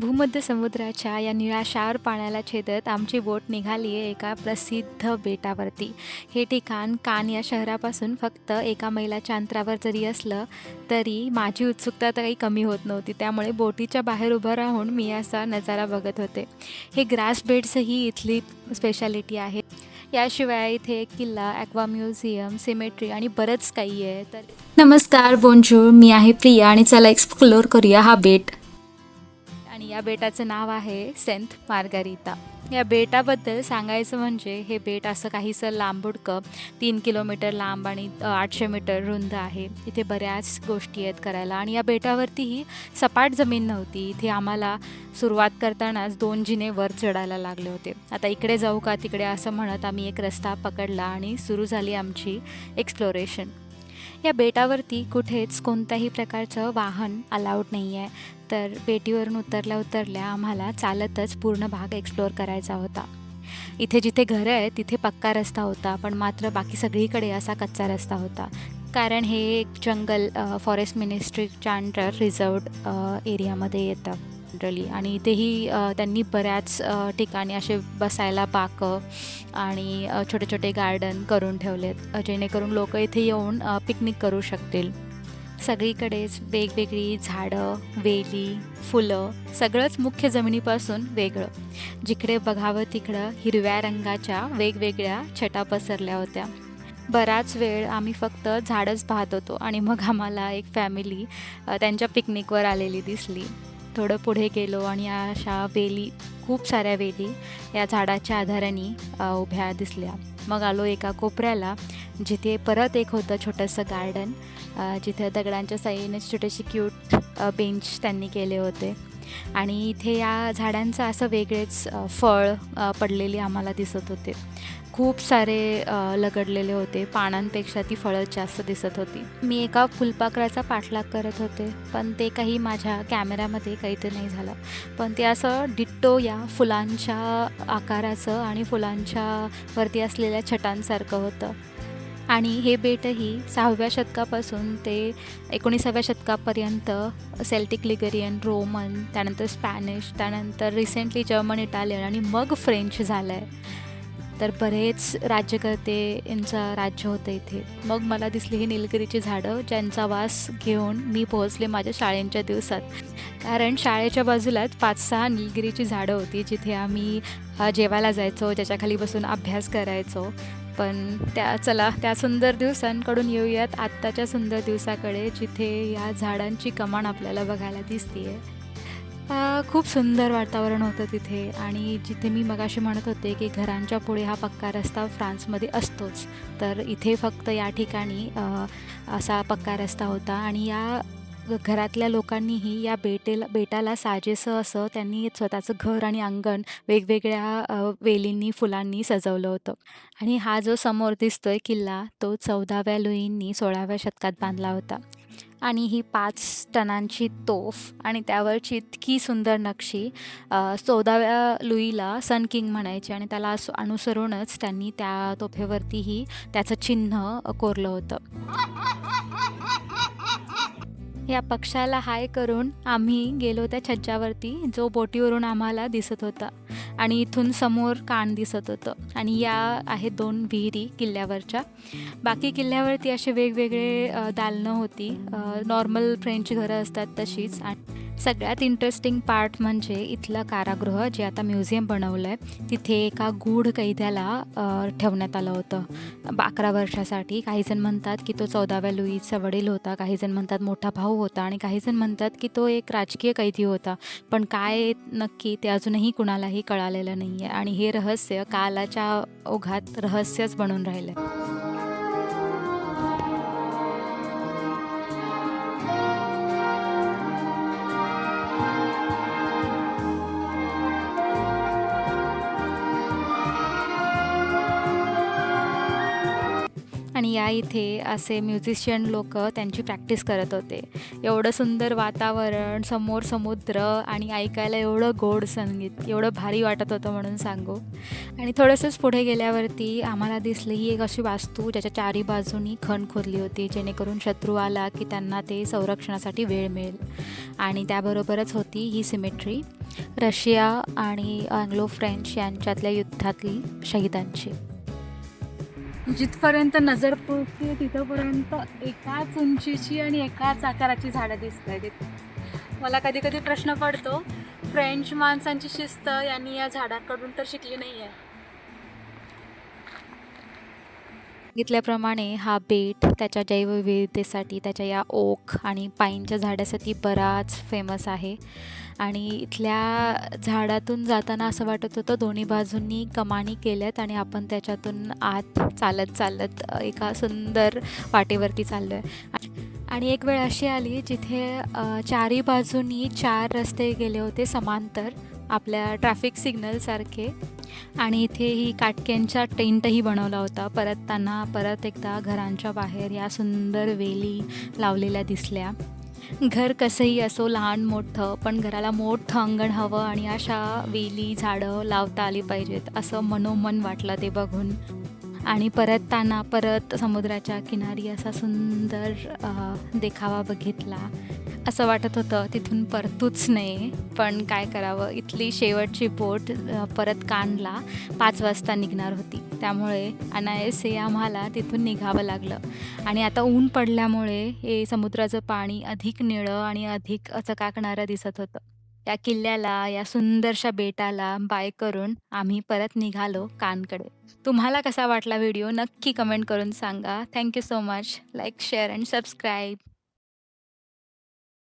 भूमध्य समुद्राच्या या निळाशार पाण्याला छेदत आमची बोट निघाली आहे एका प्रसिद्ध बेटावरती. हे ठिकाण कान या शहरापासून फक्त एका मैलाच्या अंतरावर जरी असलं तरी माझी उत्सुकता तर काही कमी होत नव्हती. त्यामुळे बोटीच्या बाहेर उभं राहून मी असा नजारा बघत होते. हे ग्रास बेड्सही इथली स्पेशालिटी आहे. याशिवाय इथे एक किल्ला ॲक्वा म्युझियम सिमेट्री आणि बरंच काही आहे. तर नमस्कार बोंजूर मी आहे प्रिया आणि चला एक्सप्लोर करूया हा बेट. या बेटाचं नाव आहे सेंट मार्गारिता. या बेटाबद्दल सांगायचं म्हणजे हे बेट असं काहीसं लांबुडकं तीन किलोमीटर लांब आणि आठशे मीटर रुंद आहे. इथे बऱ्याच गोष्टी आहेत करायला आणि या बेटावरतीही सपाट जमीन नव्हती. इथे आम्हाला सुरुवात करतानाच दोन जिने वर चढायला लागले होते. आता इकडे जाऊ का तिकडे असं म्हणत आम्ही एक रस्ता पकडला आणि सुरू झाली आमची एक्सप्लोरेशन या बेटावरती कुठेच कोणत्याही प्रकारचं वाहन अलाउड नाही आहे तर बेटीवरून उतरल्या उतरल्या आम्हाला चालतच पूर्ण भाग एक्सप्लोअर करायचा होता. इथे जिथे घरं आहे तिथे पक्का रस्ता होता पण मात्र बाकी सगळीकडे असा कच्चा रस्ता होता. कारण हे एक जंगल फॉरेस्ट मिनिस्ट्रीच्या अंडर रिझर्वड एरियामध्ये येतं जनरली आणि इथेही त्यांनी बऱ्याच ठिकाणी असे बसायला बाकं आणि छोटे छोटे गार्डन करून ठेवलेत जेणेकरून लोक इथे येऊन पिकनिक करू शकतील. सगळीकडेच वेगवेगळी झाडं वेली फुलं सगळंच मुख्य जमिनीपासून वेगळं. जिकडे बघावं तिकडं हिरव्या रंगाच्या वेगवेगळ्या छटा पसरल्या होत्या. बराच वेळ आम्ही फक्त झाडच पाहत होतो आणि मग आम्हाला एक फॅमिली त्यांच्या पिकनिकवर आलेली दिसली. थोडं पुढे गेलो आणि या अशा वेली खूप साऱ्या वेली या झाडाच्या आधाराने उभ्या दिसल्या. मग आलो एका कोपऱ्याला जिथे परत एक होतं छोटंसं गार्डन जिथे दगडांच्या साईने छोटेसे क्यूट बेंच त्यांनी केले होते. आणि इथे या झाडांचं असं वेगळेच फळ पडलेले पडलेली आम्हाला दिसत होते. खूप सारे लगडलेले होते. पानांपेक्षा ती फळं जास्त दिसत होती. मी एका फुलपाखराचा पाठलाग करत होते पण ते काही माझ्या कॅमेऱ्यामध्ये काही नाही झालं. पण ते असं डिट्टो या फुलांच्या आकाराचं आणि फुलांच्या वरती असलेल्या छटांसारखं होतं. आणि हे बेटही सहाव्या शतकापासून ते एकोणीसाव्या शतकापर्यंत सेल्टिक लिगरियन रोमन त्यानंतर स्पॅनिश त्यानंतर रिसेंटली जर्मन इटालियन आणि मग फ्रेंच झालं आहे तर बरेच राज्यकर्ते यांचं राज्य होतं इथे. मग मला दिसली ही निलगिरीची झाडं ज्यांचा वास घेऊन मी पोहोचले माझ्या शाळेंच्या दिवसात. कारण शाळेच्या बाजूलाच पाच सहा निलगिरीची झाडं होती जिथे आम्ही जेवायला जायचो ज्याच्याखाली बसून अभ्यास करायचो. पण त्या चला त्या सुंदर दिवसांकडून येऊयात आत्ताच्या सुंदर दिवसाकडे जिथे या झाडांची कमान आपल्याला बघायला दिसते खूप सुंदर वातावरण होतं तिथे आणि जिथे मी मगाशी म्हणत होते की घरांच्या पुढे हा पक्का रस्ता फ्रान्समध्ये असतोच. तर इथे फक्त या ठिकाणी असा पक्का रस्ता होता आणि या घरातल्या लोकांनीही या बेटेला बेटाला साजेसं असं त्यांनी स्वतःचं घर आणि अंगण वेगवेगळ्या वेलींनी फुलांनी सजवलं होतं. आणि हा जो समोर दिसतोय किल्ला तो चौदाव्या लुईंनी सोळाव्या शतकात बांधला होता. आणि ही पाच टनांची तोफ आणि त्यावरची इतकी सुंदर नक्षी चौदाव्या लुईला सन किंग म्हणायचे आणि त्याला असं अनुसरूनच त्यांनी त्या तोफेवरतीही त्याचं चिन्ह कोरलं होतं. या पक्षाला हाय करून आम्ही गेलो त्या छज्जावरती जो बोटीवरून आम्हाला दिसत होता. आणि इथून समोर कान दिसत होतं. आणि या आहेत दोन विहिरी किल्ल्यावरच्या. बाकी किल्ल्यावरती असे वेगवेगळे दालनं होती. नॉर्मल फ्रेंच घरं असतात तशीच. सगळ्यात इंटरेस्टिंग पार्ट म्हणजे इथलं कारागृह जे आता म्युझियम बनवलं आहे तिथे एका गूढ कैद्याला ठेवण्यात आलं होतं. अकरा वर्षासाठी काहीजण म्हणतात की तो चौदाव्या लुईचा वडील होता काहीजण म्हणतात मोठा भाऊ होता आणि काहीजण म्हणतात की तो एक राजकीय कैदी होता. पण काय नक्की ते अजूनही कुणालाही कळालेलं नाही आहे आणि हे रहस्य कालाच्या ओघात रहस्यच बनून राहिलं आहे आणि या इथे असे म्युझिशियन लोक त्यांची प्रॅक्टिस करत होते. एवढं सुंदर वातावरण समोर समुद्र आणि ऐकायला एवढं गोड संगीत एवढं भारी वाटत होतं म्हणून सांगू. आणि थोडंसंच पुढे गेल्यावरती आम्हाला दिसली ही एक अशी वास्तू ज्याच्या चारी बाजूनी खण खोदली होती जेणेकरून शत्रू आला की त्यांना ते संरक्षणासाठी वेळ मिळेल. आणि त्याबरोबरच होती ही सिमेट्री रशिया आणि अँग्लो फ्रेंच यांच्यातल्या युद्धातली शहीदांची. जिथपर्यंत नजर पोहोचते तिथपर्यंत एकाच उंचीची आणि एकाच आकाराची झाडं दिसत आहेत मला कधी कधी प्रश्न पडतो फ्रेंच माणसांची शिस्त यांनी या झाडांकडून तर शिकली नाही आहे सांगितल्याप्रमाणे हा बेट त्याच्या जैवविविधतेसाठी त्याच्या या ओक आणि पाईनच्या झाडासाठी बराच फेमस आहे. आणि इथल्या झाडातून जाताना असं वाटत होतं दोन्ही बाजूंनी कमानी केल्यात आणि आपण त्याच्यातून आत चालत चालत एका सुंदर वाटेवरती चाललो आहे आणि एक वेळ अशी आली जिथे चारी बाजूंनी चार रस्ते गेले होते समांतर आपल्या ट्रॅफिक सिग्नलसारखे आणि इथे ही काटक्यांचा टेंटही बनवला होता. परतताना परत एकदा घरांच्या बाहेर या सुंदर वेली लावलेल्या दिसल्या. घर कसंही असो लहान मोठं पण घराला मोठं अंगण हवं आणि अशा वेली झाडं लावता आली पाहिजेत असं मनोमन वाटलं ते बघून. आणि परतताना परत समुद्राच्या किनारी असा सुंदर देखावा बघितला. असं वाटत होतं तिथून परतूच नाही पण काय करावं? इथली शेवटची बोट परत कानला पाच वाजता निघणार होती. त्यामुळे अनायसे आम्हाला तिथून निघावं लागलं. आणि आता ऊन पडल्यामुळे हे समुद्राचं पाणी अधिक निळं आणि अधिक चकाकणारं दिसत होतं. या किल्ल्याला या सुंदरशा बेटाला बाय करून आम्ही परत निघालो कानकडे. तुम्हाला कसा वाटला व्हिडिओ? नक्की कमेंट करून सांगा. Thank you so much. Like share and subscribe.